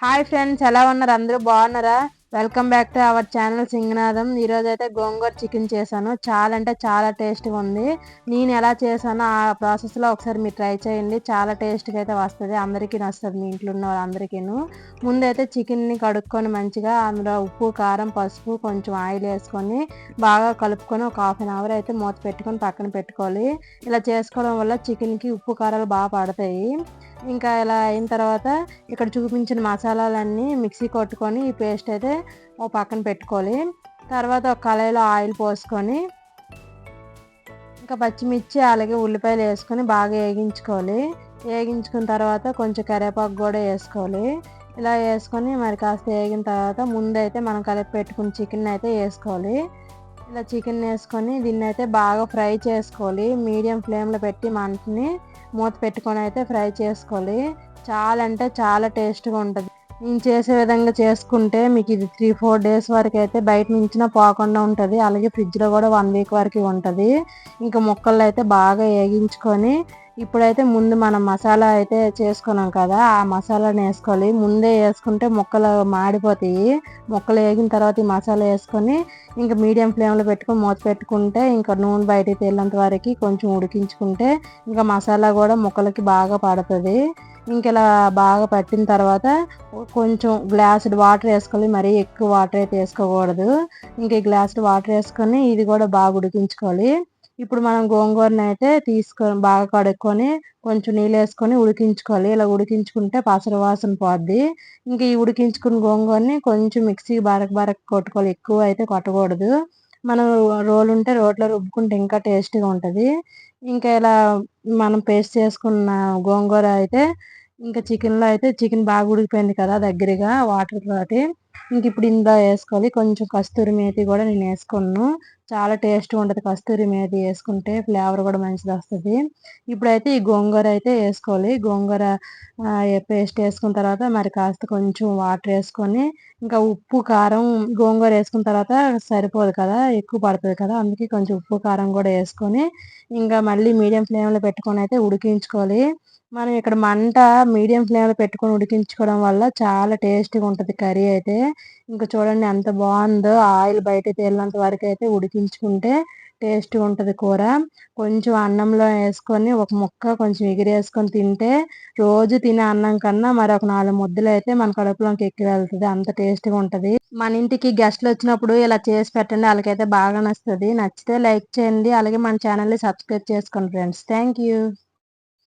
Hi friends ఎలా ఉన్నారు? అందరూ బాగున్నారా? Welcome back to our channel Singanatham ఈరోజు అయితే గోంగూర చికెన్ చేశాను. చాలా అంటే చాలా టేస్ట్గా ఉంది. నేను ఎలా చేశానో ఆ ప్రాసెస్లో ఒకసారి మీరు ట్రై చేయండి. చాలా టేస్ట్గా అయితే వస్తుంది. అందరికీ నచ్చుతుంది మీ ఇంట్లో ఉన్న వాళ్ళందరికీను. ముందైతే చికెన్ని కడుక్కొని మంచిగా అందులో ఉప్పు కారం పసుపు కొంచెం ఆయిల్ వేసుకొని బాగా కలుపుకొని ఒక హాఫ్ అన్ అవర్ అయితే మూత పెట్టుకొని పక్కన పెట్టుకోవాలి. ఇలా చేసుకోవడం వల్ల చికెన్కి ఉప్పు కారాలు బాగా పడతాయి. ఇంకా ఇలా అయిన తర్వాత ఇక్కడ చూపించిన మసాలాలన్నీ మిక్సీ కొట్టుకొని ఈ పేస్ట్ అయితే ఓ పక్కన పెట్టుకోవాలి. తర్వాత ఒక కళాయిలో ఆయిల్ పోసుకొని ఇంకా పచ్చిమిర్చి అలాగే ఉల్లిపాయలు వేసుకొని బాగా వేగించుకోవాలి. వేగించుకున్న తర్వాత కొంచెం కరివేపాకు కూడా వేసుకోవాలి. ఇలా వేసుకొని మరి కాస్త వేగిన తర్వాత ముందైతే మనం కలిపి పెట్టుకున్న చికెన్ అయితే వేసుకోవాలి. ఇలా చికెన్ వేసుకొని దీన్ని అయితే బాగా ఫ్రై చేసుకోవాలి. మీడియం ఫ్లేమ్లో పెట్టి మంటని మూత పెట్టుకొని అయితే ఫ్రై చేసుకోవాలి. చాలా అంటే చాలా టేస్ట్గా ఉంటుంది. నేను చేసే విధంగా చేసుకుంటే మీకు ఇది త్రీ ఫోర్ డేస్ వరకు అయితే బయట నుంచిన పోకుండా ఉంటుంది. అలాగే ఫ్రిడ్జ్లో కూడా వన్ వీక్ వరకు ఉంటుంది. ఇంకా ముక్కలు అయితే బాగా వేగించుకొని ఇప్పుడైతే ముందు మనం మసాలా అయితే చేసుకున్నాం కదా ఆ మసాలాని వేసుకోవాలి. ముందే వేసుకుంటే ముక్కలు మాడిపోతాయి. ముక్కలు వేగిన తర్వాత ఈ మసాలా వేసుకొని ఇంకా మీడియం ఫ్లేమ్లో పెట్టుకొని మూత పెట్టుకుంటే ఇంకా నూనె బయటికి తేలినంత వరకు కొంచెం ఉడికించుకుంటే ఇంకా మసాలా కూడా ముక్కలకి బాగా పడుతుంది. ఇంకా ఇలా బాగా పట్టిన తర్వాత కొంచెం గ్లాసుడ్ వాటర్ వేసుకోవాలి మరీ ఎక్కువ వాటర్ అయితే వేసుకోకూడదు. ఇంకా గ్లాసుడ్ వాటర్ వేసుకొని ఇది కూడా బాగా ఉడికించుకోవాలి. ఇప్పుడు మనం గోంగూరని అయితే తీసుకొని బాగా కడుక్కొని కొంచెం నీళ్ళు వేసుకొని ఉడికించుకోవాలి. ఇలా ఉడికించుకుంటే పసరు వాసన పోద్ది. ఇంక ఈ ఉడికించుకున్న గోంగూరని కొంచెం మిక్సీ బారక బారక కొట్టుకోవాలి. ఎక్కువ అయితే కొట్టకూడదు. మనం రోలు ఉంటే రోట్లో రుబ్బుకుంటే ఇంకా టేస్ట్గా ఉంటుంది. ఇంకా ఇలా మనం పేస్ట్ చేసుకున్న గోంగూర అయితే ఇంకా చికెన్లో అయితే చికెన్ బాగా ఉడికిపోయింది కదా దగ్గరగా వాటర్ తోటి. ఇంక ఇప్పుడు ఇందులో వేసుకోవాలి. కొంచెం కస్తూరి మేతి కూడా నేను వేసుకున్నాను. చాలా టేస్ట్గా ఉంటుంది. కస్తూరి మేతి వేసుకుంటే ఫ్లేవర్ కూడా మంచిది వస్తుంది. ఇప్పుడైతే ఈ గోంగూర అయితే వేసుకోవాలి. గోంగూర పేస్ట్ వేసుకున్న తర్వాత మరి కాస్త కొంచెం వాటర్ వేసుకొని ఇంకా ఉప్పు కారం గోంగూర వేసుకున్న తర్వాత సరిపోదు కదా ఎక్కువ పడుతుంది కదా అందుకే కొంచెం ఉప్పు కారం కూడా వేసుకొని ఇంకా మళ్ళీ మీడియం ఫ్లేమ్లో పెట్టుకొని అయితే ఉడికించుకోవాలి. మనం ఇక్కడ మంట మీడియం ఫ్లేమ్లో పెట్టుకొని ఉడికించుకోవడం వల్ల చాలా టేస్టీగా ఉంటుంది కర్రీ అయితే. ఇంకా చూడండి ఎంత బాగుందో ఆయిల్ బయట తేలినంత వరకు అయితే ఉడికించుకుంటే టేస్ట్గా ఉంటుంది కూర. కొంచెం అన్నంలో వేసుకొని ఒక ముక్క కొంచెం ఎగిరేసుకొని తింటే రోజు తినే అన్నం కన్నా మరి ఒక నాలుగు ముద్దలు అయితే మన కడుపులోకి ఎక్కి వెళ్తుంది. అంత టేస్ట్గా ఉంటుంది. మన ఇంటికి గెస్ట్లు వచ్చినప్పుడు ఇలా చేసి పెట్టండి. వాళ్ళకైతే బాగా నచ్చుతుంది. నచ్చితే లైక్ చేయండి. అలాగే మన ఛానల్ని సబ్స్క్రైబ్ చేసుకోండి ఫ్రెండ్స్. Thank you.